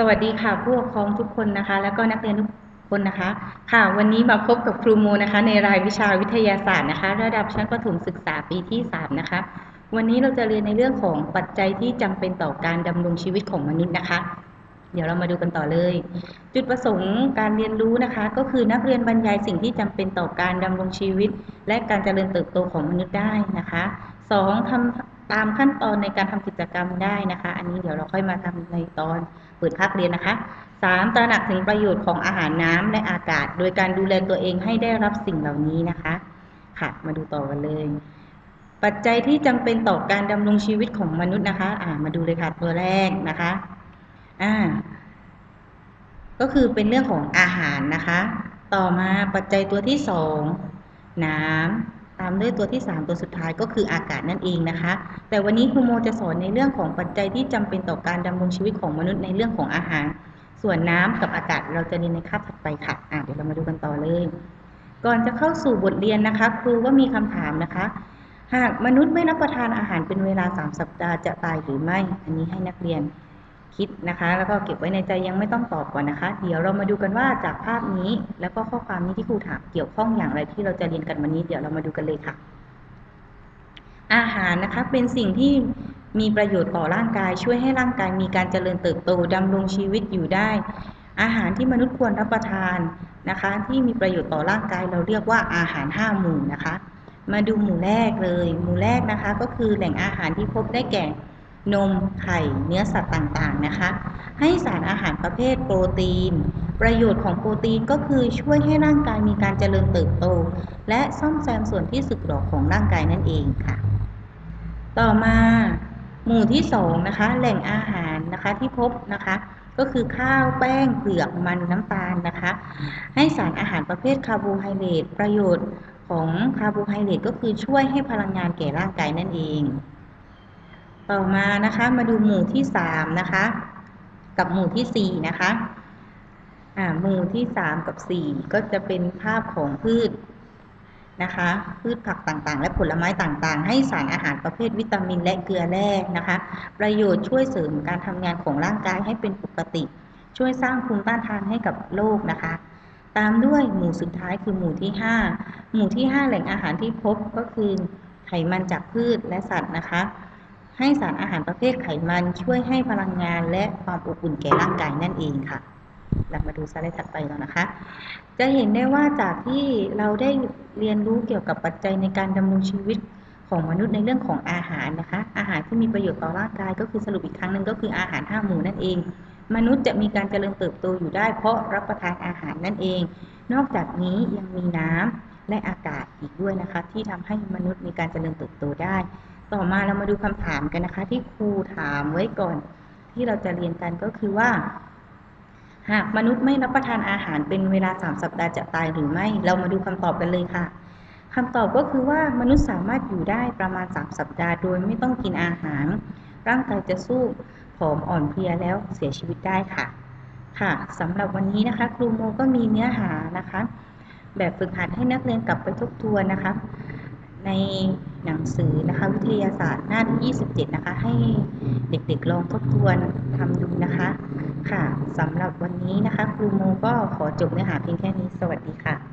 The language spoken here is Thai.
สวัสดีค่ะผู้ปกครองทุกคนนะคะ แล้วก็นักเรียนทุกคนนะคะ ค่ะ วันนี้มาพบกับครูโมนะคะ ในรายวิชาวิทยาศาสตร์นะคะ ระดับชั้นประถมศึกษาปีที่3นะคะ วันนี้เราจะเรียนในเรื่องของปัจจัยที่จำเป็นต่อการดำรงชีวิตของมนุษย์นะคะ เดี๋ยวเรามาดูกันต่อเลย จุดประสงค์การเรียนรู้นะคะ ก็คือนักเรียนบรรยายสิ่งที่จำเป็นต่อการดำรงชีวิต และการเจริญเติบโตของมนุษย์ได้นะคะ 2. ทำ ตามขั้นตอนในการทำกิจกรรมได้นะคะ อันนี้เดี๋ยวเราค่อยมาทำในตอนเปิดภาคเรียนนะคะ 3. ตระหนักถึงประโยชน์ของอาหารน้ำและอากาศ โดยการดูแลตัวเองให้ได้รับสิ่งเหล่านี้นะคะ ค่ะ มาดูต่อกันเลย ปัจจัยที่จำเป็นต่อการดำรงชีวิตของมนุษย์นะคะ อ่ามาดูเลยค่ะตัวแรกนะคะ อ่า ก็คือเป็นเรื่องของอาหารนะคะ ต่อมาปัจจัยตัวที่สองน้ำ ตามด้วยตัวที่สามตัวสุดท้ายก็คืออากาศนั่นเองนะคะ แต่วันนี้ครูโมจะสอนในเรื่องของปัจจัยที่จำเป็นต่อการดำรงชีวิตของมนุษย์ในเรื่องของอาหาร ส่วนน้ำกับอากาศเราจะเรียนในคาบถัดไปค่ะอ่าเดี๋ยวเรามาดูกันต่อเลย ก่อนจะเข้าสู่บทเรียนนะคะ ครูก็มีคำถามนะคะ หากมนุษย์ไม่รับประทานอาหารเป็นเวลา 3 สัปดาห์จะตายหรือไม่ อันนี้ให้นักเรียน คิดนะคะ แล้วก็เก็บไว้ในใจยังไม่ต้องตอบก่อนนะคะ เดี๋ยวเรามาดูกันว่าจากภาพนี้ แล้วก็ข้อความนี้ที่ครูถามเกี่ยวข้องอย่างไรที่เราจะเรียนกันวันนี้ เดี๋ยวเรามาดูกันเลยค่ะ อาหารนะคะเป็นสิ่งที่มีประโยชน์ต่อร่างกาย ช่วยให้ร่างกายมีการเจริญเติบโตดำรงชีวิตอยู่ได้ อาหารที่มนุษย์ควรรับประทานนะคะ ที่มีประโยชน์ต่อร่างกายเราเรียกว่าอาหารห้าหมู่นะคะ มาดูหมู่แรกเลย หมู่แรกนะคะ ก็คือแหล่งอาหารที่พบได้แก่ นม ไข่ เนื้อสัตว์ต่างๆ นะคะ ให้สารอาหารประเภทโปรตีน ประโยชน์ของโปรตีนก็คือช่วยให้ร่างกายมีการเจริญเติบโต และซ่อมแซมส่วนที่สึกหรอของร่างกายนั่นเองค่ะ ต่อมาหมู่ที่สองนะคะ แหล่งอาหารนะคะที่พบนะคะ ก็คือข้าวแป้งเปลือกมันน้ำตาลนะคะ ให้สารอาหารประเภทคาร์โบไฮเดรตประโยชน์ของคาร์โบไฮเดรตก็คือช่วยให้พลังงานแก่ร่างกายนั่นเอง ต่อมานะคะมาดูหมู่ที่สามนะคะ กับหมู่ที่สี่นะคะอ่าหมู่ที่สามกับสี่ก็จะเป็นภาพของพืชนะคะ พืชผักต่างๆ และผลไม้ต่างๆ ให้สารอาหารประเภทวิตามินและเกลือแร่นะคะ ประโยชน์ช่วยเสริมการทำงานของร่างกายให้เป็นปกติ ช่วยสร้างภูมิต้านทานให้กับโรคนะคะ ตามด้วยหมู่สุดท้ายคือหมู่ที่ 5 หมู่ที่ 5 แหล่งอาหารที่พบก็คือไขมันจากพืชและสัตว์นะคะ ให้สารอาหารประเภทไขมันช่วยให้พลังงานและความอบอุ่นแก่ร่างกายนั่นเองค่ะเรามาดูสไลด์ถัดไปแล้วนะคะ จะเห็นได้ว่าจากที่เราได้เรียนรู้เกี่ยวกับปัจจัยในการดำรงชีวิตของมนุษย์ในเรื่องของอาหารนะคะ อาหารที่มีประโยชน์ต่อร่างกายก็คือสรุปอีกครั้งหนึ่งก็คืออาหารห้าหมู่นั่นเอง มนุษย์จะมีการเจริญเติบโตอยู่ได้ เพราะรับประทานอาหารนั่นเอง นอกจากนี้ยังมีน้ำและอากาศอีกด้วยนะคะ ที่ทำให้มนุษย์มีการเจริญเติบโตได้ ต่อมาเรามาดูคำถามกันนะคะ ที่ครูถามไว้ก่อน ที่เราจะเรียนกันก็คือว่า หากมนุษย์ไม่รับประทานอาหารเป็นเวลา 3 สัปดาห์จะตายหรือไม่ เรามาดูคำตอบกันเลยค่ะคำตอบก็คือว่ามนุษย์สามารถอยู่ได้ประมาณ 3 สัปดาห์โดยไม่ต้องกินอาหาร ร่างกายจะสู้ผอมอ่อนเพลียแล้วเสียชีวิตได้ค่ะ ค่ะสำหรับวันนี้นะคะ ครูโมก็มีเนื้อหานะคะ แบบฝึกหัดให้นักเรียนกลับไปทบทวนนะคะ ในหนังสือนะคะวิทยาศาสตร์หน้าที่27 นะคะ ให้เด็กๆลองทบทวนทำดูนะคะ ค่ะสำหรับวันนี้นะคะ ครูโมก็ขอจบเนื้อหาเพียงแค่นี้ สวัสดีค่ะ